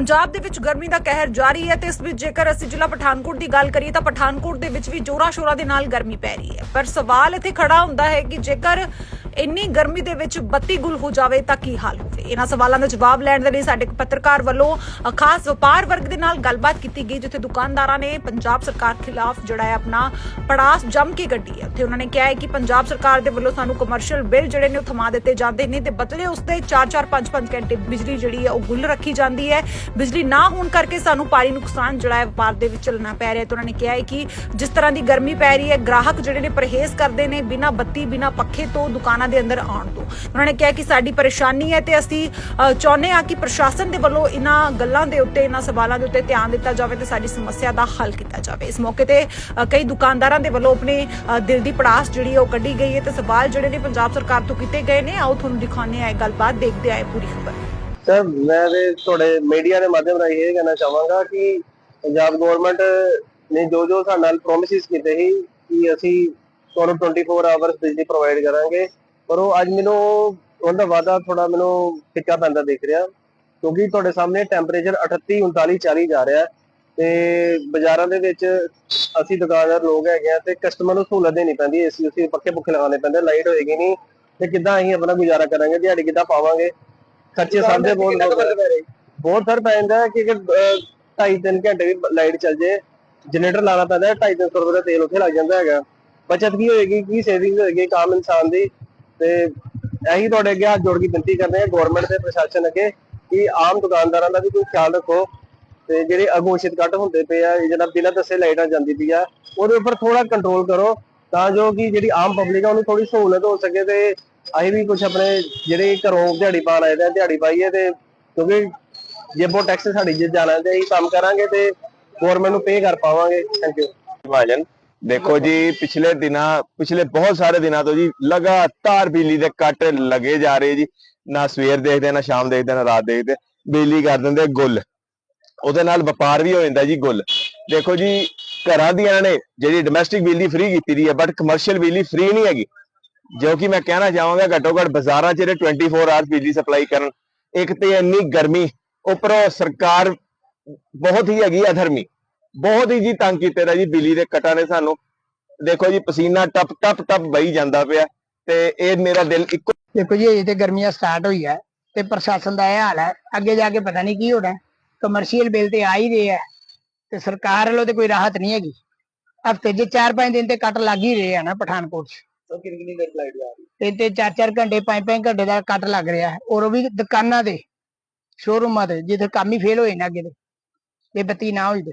ਪੰਜਾਬ ਦੇ ਵਿੱਚ ਗਰਮੀ ਦਾ ਕਹਿਰ ਜਾਰੀ ਹੈ ਤੇ ਇਸ ਵਿੱਚ ਜੇਕਰ ਅਸੀਂ ਜ਼ਿਲ੍ਹਾ ਪਠਾਨਕੋਟ ਦੀ ਗੱਲ ਕਰੀਏ ਤਾਂ ਪਠਾਨਕੋਟ ਦੇ ਵਿੱਚ ਵੀ ਜੋਰਾਂ ਸ਼ੋਰਾਂ ਦੇ ਨਾਲ ਗਰਮੀ ਪੈ ਰਹੀ ਹੈ। ਪਰ ਸਵਾਲ ਇੱਥੇ ਖੜਾ ਹੁੰਦਾ ਹੈ ਕਿ ਜੇਕਰ ਇੰਨੀ ਗਰਮੀ ਦੇ ਵਿੱਚ ਬੱਤੀ ਗੁਲ ਹੋ ਜਾਵੇ ਤਾਂ ਕੀ ਹਾਲ ਹੋਵੇ ਇਹਨਾਂ ਸਵਾਲਾਂ ਦਾ ਜਵਾਬ ਲੈਣ ਦੇ ਲਈ ਸਾਡੇ ਪੱਤਰਕਾਰ ਵੱਲੋਂ ਖਾਸ ਵਪਾਰ ਵਰਗ ਦੇ ਨਾਲ ਗੱਲਬਾਤ ਕੀਤੀ ਗਈ, ਜਿੱਥੇ ਦੁਕਾਨਦਾਰਾਂ ਨੇ ਪੰਜਾਬ ਸਰਕਾਰ ਖਿਲਾਫ ਜਿਹੜਾ ਹੈ ਆਪਣਾ ਪੜਾਸ ਜੰਮ ਕੇ ਕੱਢੀ ਹੈ। ਉੱਥੇ ਉਹਨਾਂ ਨੇ ਕਿਹਾ ਹੈ ਕਿ ਪੰਜਾਬ ਸਰਕਾਰ ਦੇ ਵੱਲੋਂ ਸਾਨੂੰ ਕਮਰਸ਼ੀਅਲ ਬਿੱਲ ਜਿਹੜੇ ਨੇ ਉਹ ਥਮਾ ਦਿੱਤੇ ਜਾਂਦੇ ਨੇ ਤੇ ਬਦਲੇ ਉਸ ਦੇ 4-4 5-5 ਘੰਟੇ ਬਿਜਲੀ ਜਿਹੜੀ ਹੈ ਉਹ ਗੁੱਲ ਰੱਖੀ ਜਾਂਦੀ ਹੈ। ਬਿਜਲੀ ਨਾ ਹੋਣ ਕਰਕੇ ਸਾਨੂੰ ਭਾਰੀ ਨੁਕਸਾਨ ਜਿਹੜਾ ਹੈ ਵਪਾਰ ਦੇ ਵਿੱਚ ਚੱਲਣਾ ਪੈ ਰਿਹਾ ਤੇ ਉਹਨਾਂ ਨੇ ਕਿਹਾ ਹੈ ਕਿ ਜਿਸ ਤਰ੍ਹਾਂ ਦੀ ਗਰਮੀ ਪੈ ਰਹੀ ਹੈ, ਗ੍ਰਾਹਕ ਜਿਹੜੇ ਨੇ ਪਰਹੇਜ਼ ਕਰਦੇ ਨੇ ਬਿਨਾਂ ਬੱਤੀ, ਬਿਨਾਂ ਪੱਖੇ ਤੋਂ ਦੁਕਾਨਾਂ ਦੇ ਅੰਦਰ ਆਉਣ ਤੋਂ। ਉਹਨਾਂ ਨੇ ਕਿਹਾ ਕਿ ਸਾਡੀ ਪਰੇਸ਼ਾਨੀ ਹੈ ਤੇ ਅਸੀਂ ਅ, ਚਾਹੁੰਦੇ ਹਾਂ ਕਿ ਪ੍ਰਸ਼ਾਸਨ ਦੇ ਵੱਲੋਂ ਇਹਨਾਂ ਗੱਲਾਂ ਦੇ ਉੱਤੇ ਇਹਨਾਂ ਸਵਾਲਾਂ ਦੇ ਉੱਤੇ ਧਿਆਨ ਦਿੱਤਾ ਜਾਵੇ ਤੇ ਸਾਡੀ ਸਮੱਸਿਆ ਦਾ ਹੱਲ ਕੀਤਾ ਜਾਵੇ। ਇਸ ਮੌਕੇ ਤੇ ਕਈ ਦੁਕਾਨਦਾਰਾਂ ਦੇ ਵੱਲੋਂ ਆਪਣੇ ਦਿਲ ਦੀ ਪੜਾਸ ਜਿਹੜੀ ਉਹ ਕੱਢੀ ਗਈ ਹੈ ਤੇ ਸਵਾਲ ਜਿਹੜੇ ਨੇ ਪੰਜਾਬ ਸਰਕਾਰ ਤੋਂ ਕੀਤੇ ਗਏ ਨੇ। ਆਓ ਤੁਹਾਨੂੰ ਦਿਖਾਉਂਦੇ ਹਾਂ ਇਹ ਗੱਲਬਾਤ ਦੇਖਦੇ ਆਏ ਪੂਰੀ ਖਬਰ। ਸਰ ਮੈਂ ਤੇ ਤੁਹਾਡੇ ਮੀਡੀਆ ਦੇ ਮਾਧਿਅਮ ਰਾਹੀਂ ਇਹ ਕਹਿਣਾ ਚਾਹਾਂਗਾ ਕਿ ਪੰਜਾਬ ਗਵਰਨਮੈਂਟ ਨੇ ਜੋ ਜੋ ਸਾਡੇ ਨਾਲ ਪ੍ਰੋਮਿਸਿਸ ਕੀਤੇ ਸੀ ਕਿ ਅਸੀਂ ਤੁਹਾਨੂੰ 24 ਆਵਰਸ ਬਿਜਲੀ ਪ੍ਰੋਵਾਈਡ ਕਰਾਂਗੇ। ਪਰ ਉਹ ਅੱਜ ਮੈਨੂੰ ਉਹਦਾ ਵਾਅਦਾ ਥੋੜਾ ਮੈਨੂੰ ਫਿੱਕਾ ਪੈਂਦਾ ਦਿਖ ਰਿਹਾ ਕਿਉਂਕਿ ਤੁਹਾਡੇ ਸਾਹਮਣੇ ਟੈਂਪਰੇਚਰ 38 39 40 ਜਾ ਰਿਹਾ ਤੇ ਬਾਜ਼ਾਰਾਂ ਦੇ ਵਿੱਚ ਅਸੀਂ ਦੁਕਾਨਦਾਰ ਲੋਕ ਹੈਗੇ ਆ ਤੇ ਕਸਟਮਰ ਨੂੰ ਸਹੂਲਤ ਦੇਣੀ ਪੈਂਦੀ ਏਸੀ ਉਸੇ ਪੱਖੇ ਪੁੱਖੇ ਲਗਾਉਣੇ ਪੈਂਦੇ ਲਾਈਟ ਹੋਏਗੀ ਨਹੀਂ ਤੇ ਕਿੱਦਾਂ ਅਸੀਂ ਆਪਣਾ ਗੁਜ਼ਾਰਾ ਕਰਾਂਗੇ ਦਿਹਾੜੀ ਕਿੱਦਾਂ ਪਾਵਾਂਗੇ ਖਰਚੇ ਦੇ ਬਹੁਤ ਬਹੁਤ ਸਰ ਪੈ ਜਾਂਦਾ ਕਿ 2.5-3 ਘੰਟੇ ਵੀ ਲਾਈਟ ਚੱਲ ਜੇ ਜਨਰੇਟਰ ਲਾਣਾ ਪੈਂਦਾ ਹੈ 2.5 ਰੁਪਏ ਦਾ ਤੇਲ ਉੱਥੇ ਲੱਗ ਜਾਂਦਾ ਹੈਗਾ। ਬਚਤ ਕੀ ਹੋਏਗੀ ਕੀ ਸੇਵਿੰਗ ਹੋਏਗੀ ਇੱਕ ਆਮ ਇਨਸਾਨ ਦੀ ਤੇ ਇਹੀ ਤੁਹਾਡੇ ਅੱਗੇ ਹੱਥ ਜੋੜ ਕੇ ਬੇਨਤੀ ਕਰਦੇ ਹਾਂ ਗਵਰਨਮੈਂਟ ਤੇ ਪ੍ਰਸ਼ਾਸਨ ਅੱਗੇ ਕਿ ਆਮ ਦੁਕਾਨਦਾਰਾਂ ਦਾ ਵੀ ਕੋਈ ਖਿਆਲ ਰੱਖੋ ਤੇ ਜਿਹੜੇ ਅਘੋਸ਼ਿਤ ਕੱਟ ਹੁੰਦੇ ਪਏ ਆ ਜਿਹੜਾ ਬਿਨਾਂ ਦੱਸੇ ਲਾਈਟਾਂ ਜਾਂਦੀ ਪਈ ਆ, ਉਹਦੇ ਉੱਪਰ ਥੋੜਾ ਕੰਟਰੋਲ ਕਰੋ ਤਾਂ ਜੋ ਕਿ ਜਿਹੜੀ ਆਮ ਪਬਲਿਕ ਆ ਉਹਨੂੰ ਥੋੜੀ ਸਹੂਲਤ ਹੋ ਸਕੇ ਤੇ ਅਸੀਂ ਵੀ ਕੁਝ ਆਪਣੇ ਜਿਹੜੇ ਘਰੋਂ ਦਿਹਾੜੀ ਪਾਣ ਆਏ ਦੇ ਦਿਹਾੜੀ ਪਾਈਏ ਤੇ ਕਿਉਂਕਿ ਜੇਬੋ ਟੈਕਸ ਸਾਡੀ ਜੇ ਜਾਣਾ ਤੇ ਅਸੀਂ ਕੰਮ ਕਰਾਂਗੇ ਤੇ ਗਵਰਨਮੈਂਟ ਨੂੰ ਪੇ ਕਰ ਪਾਵਾਂਗੇ। ਥੈਂਕ ਯੂ ਭਾਜਨ ਦੇਖੋ ਜੀ, ਪਿਛਲੇ ਦਿਨਾਂ, ਪਿਛਲੇ ਬਹੁਤ ਸਾਰੇ ਦਿਨਾਂ ਤੋਂ ਜੀ ਲਗਾਤਾਰ ਬਿਜਲੀ ਦੇ ਕੱਟ ਲੱਗੇ ਜਾ ਰਹੇ ਜੀ। ਨਾ ਸਵੇਰ ਦੇਖਦੇ, ਨਾ ਸ਼ਾਮ ਦੇਖਦੇ, ਨਾ ਰਾਤ ਦੇਖਦੇ। ਬਿਜਲੀ ਕਰ ਦਿੰਦੇ ਗੁੱਲ। ਉਹਦੇ ਨਾਲ ਵਪਾਰ ਵੀ ਹੋ ਜਾਂਦਾ ਜੀ ਗੁੱਲ। ਦੇਖੋ ਜੀ, ਘਰਾਂ ਦੀਆਂ ਨੇ ਜਿਹੜੀ ਡੋਮੈਸਟਿਕ ਬਿਜਲੀ ਫ੍ਰੀ ਕੀਤੀ ਦੀ ਹੈ ਬਟ ਕਮਰਸ਼ੀਅਲ ਬਿਜਲੀ ਫ੍ਰੀ ਨਹੀਂ ਹੈਗੀ। ਜੋ ਕਿ ਮੈਂ ਕਹਿਣਾ ਚਾਹਾਂਗਾ ਘੱਟੋ ਘੱਟ ਬਾਜ਼ਾਰਾਂ 'ਚ ਜਿਹੜੇ 24 ਆਵਰ ਬਿਜਲੀ ਸਪਲਾਈ ਕਰਨ, ਇੱਕ ਤੇ ਇੰਨੀ ਗਰਮੀ, ਉੱਪਰੋਂ ਸਰਕਾਰ ਬਹੁਤ ਹੀ ਹੈਗੀ ਅਧਰਮੀ ਬਹੁਤ ਹੀ ਜੀ ਤੰਗ ਕੀਤੇ ਦਾ ਜੀ ਬਿਜਲੀ ਦੇ ਕਟਾਂ ਨੇ ਸਾਨੂੰ। ਦੇਖੋ ਜੀ ਪਸੀਨਾ ਟਪ ਟਪ ਟਪ ਵਹੀ ਜਾਂਦਾ ਪਿਆ ਤੇ ਇਹ ਮੇਰਾ ਦਿਲ ਇੱਕੋ ਦੇਖੋ ਜੀ ਅਜੇ ਤੇ ਗਰਮੀਆਂ ਸਟਾਰਟ ਹੋਈ ਹੈ ਤੇ ਪ੍ਰਸ਼ਾਸਨ ਦਾ ਇਹ ਹਾਲ ਹੈ। ਅੱਗੇ ਜਾ ਕੇ ਪਤਾ ਨਹੀਂ ਕੀ ਹੋਣਾ। ਕਮਰਸ਼ੀਅਲ ਬਿੱਲ ਤੇ ਆ ਹੀ ਰਹੇ ਹੈ ਤੇ ਸਰਕਾਰ ਵੱਲੋਂ ਤੇ ਕੋਈ ਰਾਹਤ ਨਹੀਂ ਹੈਗੀ। ਹਫ਼ਤੇ 'ਚ 4-5 ਦਿਨ ਤੇ ਕੱਟ ਲੱਗ ਹੀ ਰਹੇ ਆ ਨਾ ਪਠਾਨਕੋਟ 'ਚ। ਕਿੰਨੀ ਕਿੰਨੀ ਦੇਰ ਲਾਈਟ ਜਾ ਰਹੀ ਤੇ ਤੇ 4-4 ਘੰਟੇ 5-5 ਘੰਟੇ ਦਾ ਕੱਟ ਲੱਗ ਰਿਹਾ ਹੈ। ਔਰ ਉਹ ਵੀ ਦੁਕਾਨਾਂ ਤੇ ਸ਼ੋਰੂਮਾਂ ਤੇ ਜਿੱਥੇ ਕੰਮ ਹੀ ਫੇਲ ਹੋਏ ਨਾ ਅੱਗੇ ਤੇ। ਇਹ ਬੱਤੀ ਨਾ ਹੋਈ ਤੇ।